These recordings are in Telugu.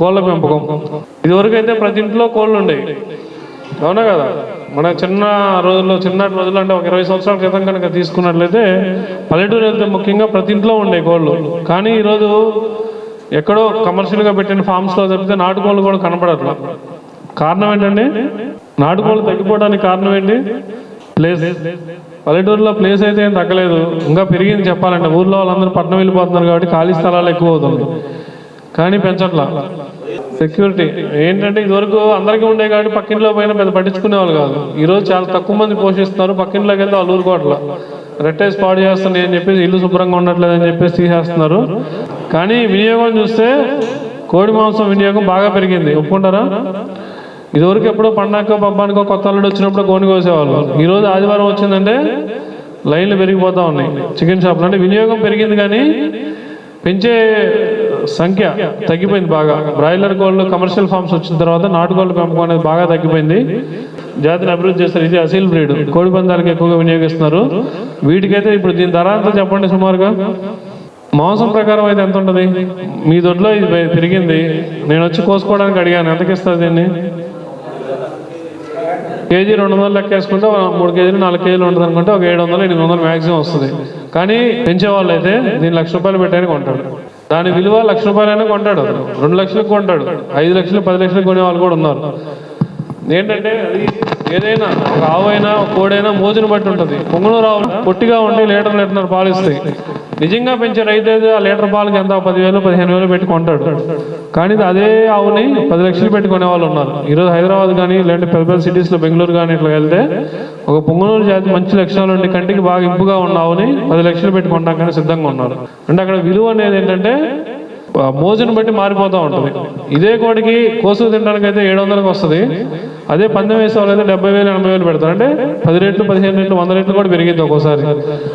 కోళ్ళ పెంపకం. ఇదివరకు అయితే ప్రతి ఇంట్లో కోళ్ళు ఉండేవి. అవునా కదా? మన చిన్న రోజుల్లో చిన్నటి రోజుల్లో అంటే ఒక ఇరవై సంవత్సరాల క్రితం కనుక తీసుకున్నట్లయితే పల్లెటూరు వెళ్తే ముఖ్యంగా ప్రతి ఇంట్లో ఉండే కోళ్ళు. కానీ ఈరోజు ఎక్కడో కమర్షియల్గా పెట్టిన ఫామ్స్లో తప్పితే నాటుకోళ్ళు కూడా కనపడట్లా. కారణం ఏంటండి? నాటుకోళ్ళు తగ్గిపోవడానికి కారణం ఏంటి? ప్లేస్. పల్లెటూరులో ప్లేస్ అయితే ఏం తగ్గలేదు. ఇంకా పెరిగింది చెప్పాలంటే. ఊర్లో వాళ్ళందరూ పట్టణం వెళ్ళిపోతున్నారు కాబట్టి ఖాళీ స్థలాలు ఎక్కువ అవుతుంది కానీ పెంచట్లా. సెక్యూరిటీ ఏంటంటే ఇదివరకు అందరికీ ఉండే కాబట్టి పక్కింట్లో పోయినా పెద్ద పట్టించుకునే వాళ్ళు కాదు. ఈరోజు చాలా తక్కువ మంది పోషిస్తున్నారు. పక్కింట్లోకి వెళ్తే వాళ్ళు ఊరుకోవట్లా. రెట్టేసి పాడు చేస్తున్నాయి అని చెప్పేసి ఇల్లు శుభ్రంగా ఉండట్లేదు అని చెప్పేసి తీసేస్తున్నారు. కానీ వినియోగం చూస్తే కోడి మాంసం వినియోగం బాగా పెరిగింది. ఒప్పుకుంటారా? ఇదివరకు ఎప్పుడో పండగకో పబ్బానికో కొత్త అల్లుడు వచ్చినప్పుడు కోని కోసేవాళ్ళు. ఈరోజు ఆదివారం వచ్చిందంటే లైన్లు పెరిగిపోతూ ఉన్నాయి. చికెన్ షాప్లో. అంటే వినియోగం పెరిగింది కానీ పెంచే సంఖ్య తగ్గిపోయింది బాగా. బ్రాయిలర్ కోళ్ళు కమర్షియల్ ఫార్మ్స్ వచ్చిన తర్వాత నాటుకోళ్ళ పెంపకం అనేది బాగా తగ్గిపోయింది. జాతిని అభివృద్ధి చేస్తారు ఇది అసీల్ బ్రీడ్ కోడి పందాలకు ఎక్కువగా వినియోగిస్తున్నారు. వీటికైతే ఇప్పుడు దీని ధర అంతా చెప్పండి సుమారుగా. మాంసం ప్రకారం అయితే ఎంత ఉంటుంది? మీ దొడ్లో ఇది పెరిగింది. నేను వచ్చి కోసుకోవడానికి అడిగాను. ఎంతకి ఇస్తుంది దీన్ని? కేజీ రెండు వందలు లెక్క వేసుకుంటే మూడు కేజీలు నాలుగు కేజీలు ఉంటుంది అనుకుంటే ఒక ఏడు వందలు ఎనిమిది వందలు మ్యాక్సిమం వస్తుంది. కానీ పెంచే వాళ్ళు అయితే దీని లక్ష రూపాయలు పెట్టడానికి కొంటాడు దాని విలువ లక్ష రూపాయలైనా కొంటాడు. రెండు లక్షలకు కొంటాడు. ఐదు లక్షలు పది లక్షలు కొనే వాళ్ళు కూడా ఉన్నారు. ఏంటంటే అది ఏదైనా ఒక ఆవైనా అయినా కోడైనా మోజును బట్టి ఉంటుంది. పొంగనూరు ఆవు పొట్టిగా ఉండి లీటర్ లీటర్ పాలిస్తాయి? నిజంగా పెంచే రైతు అయితే ఆ లీటర్ పాలకి ఎంత? పదివేలు పదిహేను వేలు పెట్టి కొంటాడు. కానీ అదే ఆవుని పది లక్షలు పెట్టుకునే వాళ్ళు ఉన్నారు. ఈరోజు హైదరాబాద్ కానీ లేదంటే పెద్ద పెద్ద సిటీస్లో బెంగళూరు కానీ ఇట్లా వెళ్తే ఒక పొంగనూరు జాతి మంచి లక్షణాలు ఉండి కంటికి బాగా ఇంపుగా ఉన్న ఆవుని పది లక్షలు పెట్టి కానీ సిద్ధంగా ఉన్నారు. అంటే అక్కడ విలువ అనేది ఏంటంటే మోజును బట్టి మారిపోతూ ఉంటుంది. ఇదే కోడికి కోసు తినడానికి అయితే ఏడు వందలకు వస్తుంది. అదే పందెం వేసే వాళ్ళు అయితే డెబ్బై వేలు ఎనభై వేలు పెడతారు. అంటే పది రెట్లు పదిహేను రెట్లు వంద రెట్లు కూడా పెరిగింది ఒక్కోసారి.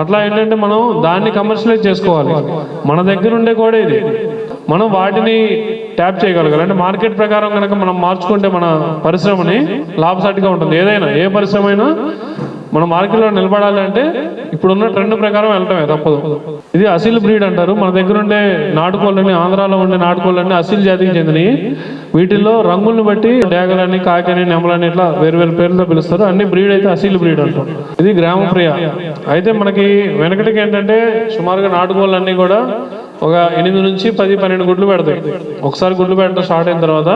అట్లా ఏంటంటే మనం దాన్ని కమర్షియలైజ్ చేసుకోవాలి. మన దగ్గర ఉండే కోడే ఇది. మనం వాటిని ట్యాప్ చేయగలగాలి. అంటే మార్కెట్ ప్రకారం కనుక మనం మార్చుకుంటే మన పరిశ్రమని లాభసాటిగా ఉంటుంది. ఏదైనా ఏ పరిశ్రమ అయినా మన మార్కెట్లో నిలబడాలంటే ఇప్పుడున్న ట్రెండ్ ప్రకారం వెళ్ళటమే తప్పదు. ఇది అసిల్ బ్రీడ్ అంటారు. మన దగ్గర ఉండే నాటుకోళ్ళని ఆంధ్రాలో ఉండే నాటుకోళ్ళని అసిల్ జాతికి చెందినవి. వీటిల్లో రంగుల్ని బట్టి డేగలని కాకని నెమలని ఇట్లా వేరు వేరు పేర్లతో పిలుస్తారు. అన్ని బ్రీడ్ అయితే అసిల్ బ్రీడ్ అంటారు. ఇది గ్రామ ప్రియ అయితే మనకి వెనకటికి ఏంటంటే సుమారుగా నాటుకోళ్ళన్నీ కూడా ఒక ఎనిమిది నుంచి పది పన్నెండు గుడ్లు పెడతాయి. ఒకసారి గుడ్లు పెట్టడం స్టార్ట్ అయిన తర్వాత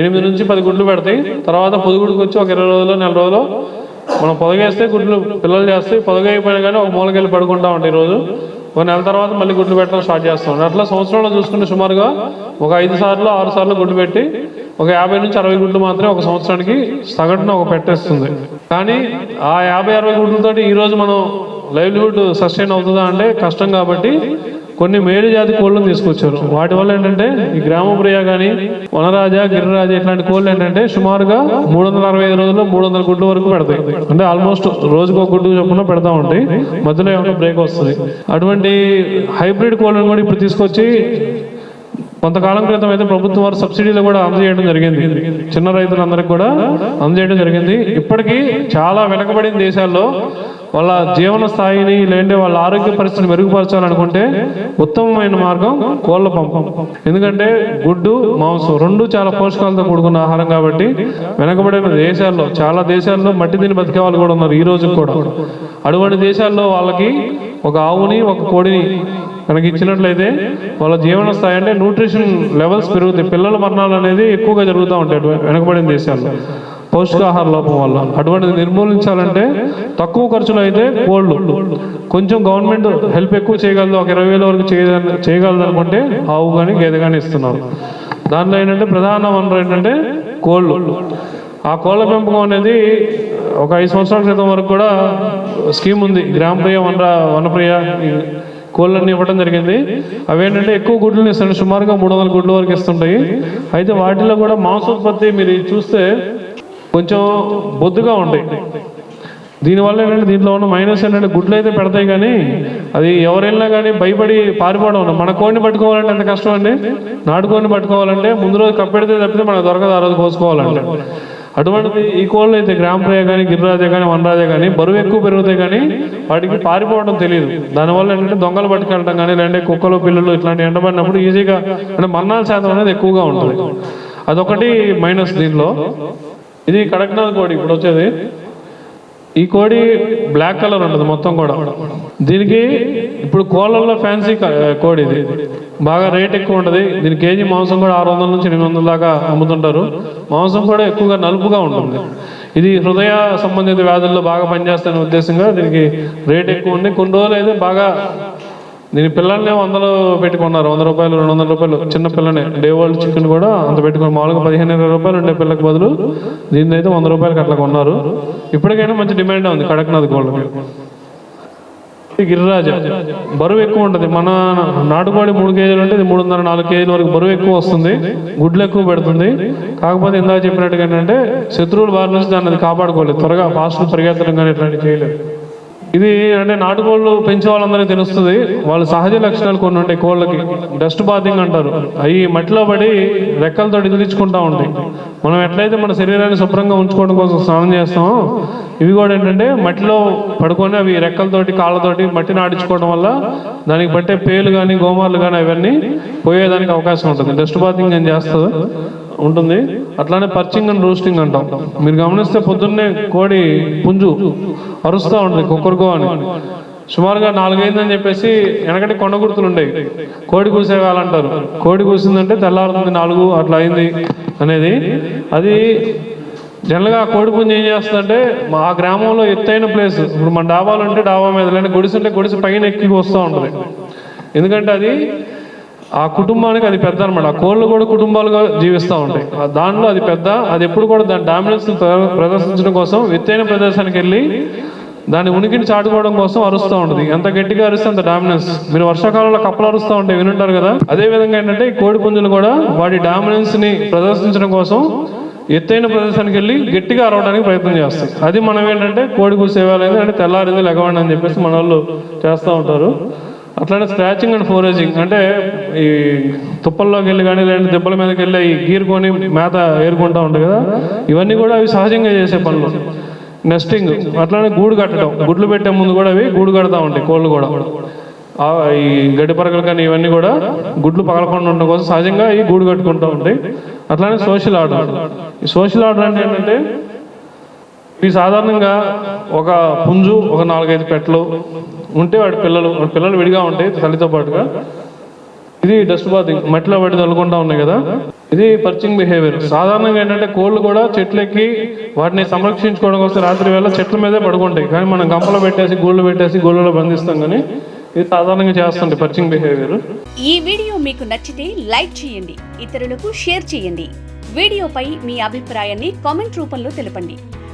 ఎనిమిది నుంచి పది గుడ్లు పెడతాయి. తర్వాత పొదుగుడికి వచ్చి ఒక ఇరవై రోజులు నెల రోజులు మనం పొదగేస్తే గుడ్లు పిల్లలు చేస్తే పొదగైపోయినా కానీ ఒక మూలకెళ్ళి పడుకుంటా ఉంటాయి రోజు ఒక నెల తర్వాత మళ్ళీ గుడ్లు పెట్టడం స్టార్ట్ చేస్తాం. అట్లా సంవత్సరంలో చూసుకుంటే సుమారుగా ఒక ఐదు సార్లు ఆరు సార్లు గుడ్లు పెట్టి ఒక యాభై నుంచి అరవై గుడ్లు మాత్రమే ఒక సంవత్సరానికి సగటున ఒక పెట్టేస్తుంది. కానీ ఆ యాభై అరవై గుడ్లతోటి ఈరోజు మనం లైవ్లీహుడ్ సస్టైన్ అవుతుందా అంటే కష్టం కాబట్టి కొన్ని మేలు జాతి కోళ్ళను తీసుకొచ్చారు. వాటి వల్ల ఏంటంటే ఈ గ్రామ ప్రియ కానీ వనరాజ గిరిరాజ ఇట్లాంటి కోళ్ళు ఏంటంటే సుమారుగా మూడు వందల అరవై ఐదు రోజుల్లో మూడు వందల గుడ్ల వరకు పెడతాయి. అంటే ఆల్మోస్ట్ రోజుకు ఒక గుడ్డు చొప్పున పెడతా ఉంటాయి మధ్యలో ఏమైనా బ్రేక్ వస్తుంది. అటువంటి హైబ్రిడ్ కోళ్ళను కూడా ఇప్పుడు తీసుకొచ్చి కొంతకాలం క్రితం అయితే ప్రభుత్వం వారు సబ్సిడీలు కూడా అందజేయడం జరిగింది. చిన్న రైతులందరికీ కూడా అందజేయడం జరిగింది. ఇప్పటికీ చాలా వెనకబడిన దేశాల్లో వాళ్ళ జీవన స్థాయిని లేదంటే వాళ్ళ ఆరోగ్య పరిస్థితిని మెరుగుపరచాలనుకుంటే ఉత్తమమైన మార్గం కోళ్ళ పంపం. ఎందుకంటే గుడ్డు మాంసం రెండు చాలా పోషకాలతో కూడుకున్న ఆహారం కాబట్టి వెనకబడిన దేశాల్లో చాలా దేశాల్లో మట్టి తిని బతికే వాళ్ళు కూడా ఉన్నారు ఈ రోజు కూడా. అటువంటి దేశాల్లో వాళ్ళకి ఒక ఆవుని ఒక కోడిని కనుక ఇచ్చినట్లయితే వాళ్ళ జీవన స్థాయి అంటే న్యూట్రిషన్ లెవెల్స్ పెరుగుతాయి. పిల్లల మరణాలు అనేది ఎక్కువగా జరుగుతూ ఉంటాయి అటు వెనకబడిన దేశాల్లో. పౌష్టికాహార లోపం వల్ల. అటువంటిది నిర్మూలించాలంటే తక్కువ ఖర్చులో అయితే కోళ్ళు. కొంచెం గవర్నమెంట్ హెల్ప్ ఎక్కువ చేయగలదు. ఒక ఇరవై వేల వరకు చేయ చేయగలదు అనుకుంటే ఆవు కానీ గేదె కానీ ఇస్తున్నారు. దాంట్లో ఏంటంటే ప్రధాన వనరు ఏంటంటే కోళ్ళు. ఆ కోళ్ళ పెంపకం అనేది ఒక ఐదు సంవత్సరాల క్రితం వరకు కూడా స్కీమ్ ఉంది. గ్రామప్రియ వనర వనప్రియ కోళ్ళన్నీ ఇవ్వడం జరిగింది. అవేంటంటే ఎక్కువ గుడ్లు ఇస్తాను సుమారుగా మూడు వందల గుడ్ల వరకు ఇస్తుంటాయి. అయితే వాటిలో కూడా మాంసోత్పత్తి మీరు చూస్తే కొంచెం బొద్దుగా ఉంటాయి. దీనివల్ల ఏంటంటే దీంట్లో ఉన్న మైనస్ ఏంటంటే గుడ్లు అయితే పెడతాయి కానీ అది ఎవరైనా కానీ భయపడి పారిపోవడం మన కోడిని పట్టుకోవాలంటే ఎంత కష్టం అండి? నాటుకోడిని పట్టుకోవాలంటే ముందు రోజు కప్పెడితే తప్పితే మనకు దొరకదు ఆ రోజు కోసుకోవాలంటే. అటువంటి ఈ కోళ్ళు అయితే గ్రామప్రయ కానీ గిరిరాజే కానీ వనరాజే కానీ బరువు ఎక్కువ పెరుగుతాయి కానీ వాటికి పారిపోవడం తెలియదు దానివల్ల ఏంటంటే దొంగలు పట్టుకెళ్ళడం కానీ లేదంటే కుక్కలు పిల్లలు ఇట్లాంటి ఎండబడినప్పుడు ఈజీగా అంటే మరణాల శాతం అనేది ఎక్కువగా ఉంటుంది. అదొకటి మైనస్ దీనిలో. ఇది కడక్నాథ్ కోడి ఇప్పుడు వచ్చేది. ఈ కోడి బ్లాక్ కలర్ ఉంటుంది మొత్తం కూడా. దీనికి ఇప్పుడు కోళ్ళల్లో ఫ్యాన్సీ కోడి ఇది. బాగా రేట్ ఎక్కువ ఉంటుంది దీని కేజీ మాంసం కూడా ఆరు వందల నుంచి ఎనిమిది వందల దాకా అమ్ముతుంటారు. మాంసం కూడా ఎక్కువగా నలుపుగా ఉంటుంది. ఇది హృదయ సంబంధిత వ్యాధుల్లో బాగా పనిచేస్తున్న ఉద్దేశంగా దీనికి రేట్ ఎక్కువ ఉంది. కొన్ని రోజులు అయితే బాగా నేను పిల్లల్ని వందలు పెట్టుకున్నారు. వంద రూపాయలు రెండు వందల రూపాయలు. చిన్న పిల్లనే డే వరల్డ్ చికెన్ కూడా అంత పెట్టుకుని మామూలుగా పదిహేను ఇరవై రూపాయలు ఉండే పిల్లకి బదులు దీని అయితే వంద రూపాయలకి అట్లా కొన్నారు. ఇప్పటికైనా మంచి డిమాండ్ ఉంది కడక్నాథ్ కోళ్ళకి గిరిరాజ బరువు ఎక్కువ ఉంటుంది. మన నాటుకోడి మూడు కేజీలు అంటే ఇది మూడున్నర నాలుగు కేజీల వరకు బరువు ఎక్కువ వస్తుంది. గుడ్లు ఎక్కువ పెడుతుంది. కాకపోతే ఇందాక చెప్పినట్టుగా ఏంటంటే శత్రువుల బారి నుంచి దాన్ని అది కాపాడుకోలేదు. త్వరగా ఫాస్ట్ పరిగెత్తడం కానీ ఇట్లాంటివి చేయలేదు. ఇది అంటే నాటుకోళ్ళు పెంచే వాళ్ళందరికీ తెలుస్తుంది. వాళ్ళ సహజ లక్షణాలు కొన్ని ఉంటాయి కోళ్ళకి. డస్ట్ బాతింగ్ అంటారు. అవి మట్టిలో పడి రెక్కలతో ఇదిలించుకుంటా ఉంటాయి. మనం ఎట్లయితే మన శరీరాన్ని శుభ్రంగా ఉంచుకోవడం కోసం స్నానం చేస్తామో ఇవి కూడా ఏంటంటే మట్టిలో పడుకొని అవి రెక్కలతోటి కాళ్ళతోటి మట్టిని ఆడించుకోవడం వల్ల దానికి పట్టే పేలు కానీ గోమార్లు కానీ అవన్నీ పోయేదానికి అవకాశం ఉంటుంది. డస్ట్ బాతింగ్ ఏం చేస్తుంది? ఉంటుంది. అట్లానే పర్చింగ్ అండ్ రోస్టింగ్ అంటాం. మీరు గమనిస్తే పొద్దున్నే కోడి పుంజు అరుస్తూ ఉంటుంది కుక్కరుకో అని. సుమారుగా నాలుగైందని చెప్పేసి వెనకటి కొండ గుర్తులు ఉండేవి. కోడి అంటారు కోడి కూసిందంటే తెల్లారుతుంది నాలుగు అట్లా అయింది అనేది. అది జనరల్గా కోడి పుంజ ఏం చేస్తుందంటే మా గ్రామంలో ఎత్తైన ప్లేస్ ఇప్పుడు మన డాబాలు ఉంటే డాబా మీద లేని గుడిసె ఉంటే గుడిసె పైన ఎక్కి వస్తూ ఉంటుంది. ఎందుకంటే అది ఆ కుటుంబానికి అది పెద్ద అనమాట ఆ కోళ్ళు కూడా కుటుంబాలుగా జీవిస్తూ ఉంటాయి. ఆ దానిలో అది పెద్ద అది ఎప్పుడు కూడా దాని డామినెన్స్ ప్రదర్శించడం కోసం ఎత్తైన ప్రదేశానికి వెళ్ళి దాని ఉనికిని చాటుకోవడం కోసం అరుస్తూ ఉంటుంది. ఎంత గట్టిగా అరిస్తే అంత డామినెన్స్ మీరు వర్షాకాలంలో కప్పలు అరుస్తూ ఉంటే వినుంటారు కదా? అదే విధంగా ఏంటంటే ఈ కోడి పుంజులు కూడా వాటి డామినెన్స్ని ప్రదర్శించడం కోసం ఎత్తైన ప్రదేశానికి వెళ్ళి గట్టిగా అరవడానికి ప్రయత్నం చేస్తాయి. అది మనం ఏంటంటే కోడి కూసేవాళ్ళైంది అంటే తెల్లారింది లెగవండి అని చెప్పేసి మన వాళ్ళు చేస్తూ ఉంటారు. అట్లానే స్క్రాచింగ్ అండ్ ఫోరేజింగ్ అంటే ఈ తుప్పల్లోకి వెళ్ళి కానీ లేదంటే దెబ్బల మీదకి వెళ్ళి ఈ గీరుకొని మేత ఏరుకుంటా ఉంటాయి కదా ఇవన్నీ కూడా అవి సహజంగా చేసే పనులు. నెస్టింగ్ అట్లానే గూడు కట్టడం గుడ్లు పెట్టే ముందు కూడా అవి గూడు కడతా ఉంటాయి కోళ్ళు కూడా. ఈ గడ్డి పరకలు కానీ ఇవన్నీ కూడా గుడ్లు పగలకుండా ఉండడం కోసం సహజంగా ఈ గూడు కట్టుకుంటూ ఉంటాయి. అట్లానే సోషల్ ఆర్డర్ ఈ సోషల్ ఆర్డర్ అంటే ఏంటంటే ఇవి సాధారణంగా ఒక పుంజు ఒక నాలుగైదు పెట్టలు ఉంటే వాడి పిల్లలు పిల్లలు విడిగా ఉంటాయి తల్లితో పాటుగా. ఇది డస్ట్ బాతింగ్ మట్టిలో పడి తల్లుకుంటా ఉన్నాయి కదా. ఇది పర్చింగ్ బిహేవియర్. సాధారణంగా ఏంటంటే కోళ్ళు కూడా చెట్లెక్కి వాటిని సంరక్షించుకోవడం కోసం రాత్రి వేళ చెట్ల మీదే పడుకుంటాయి. కానీ మనం గంపలో పెట్టేసి గూళ్ళు పెట్టేసి గూళ్ళలో బంధిస్తాం కానీ ఇది సాధారణంగా చేస్తుంటాయి పర్చింగ్ బిహేవియర్. ఈ వీడియో మీకు నచ్చితే లైక్ చేయండి ఇతరులకు షేర్ చేయండి. వీడియోపై మీ అభిప్రాయాన్ని కామెంట్ రూపంలో తెలపండి.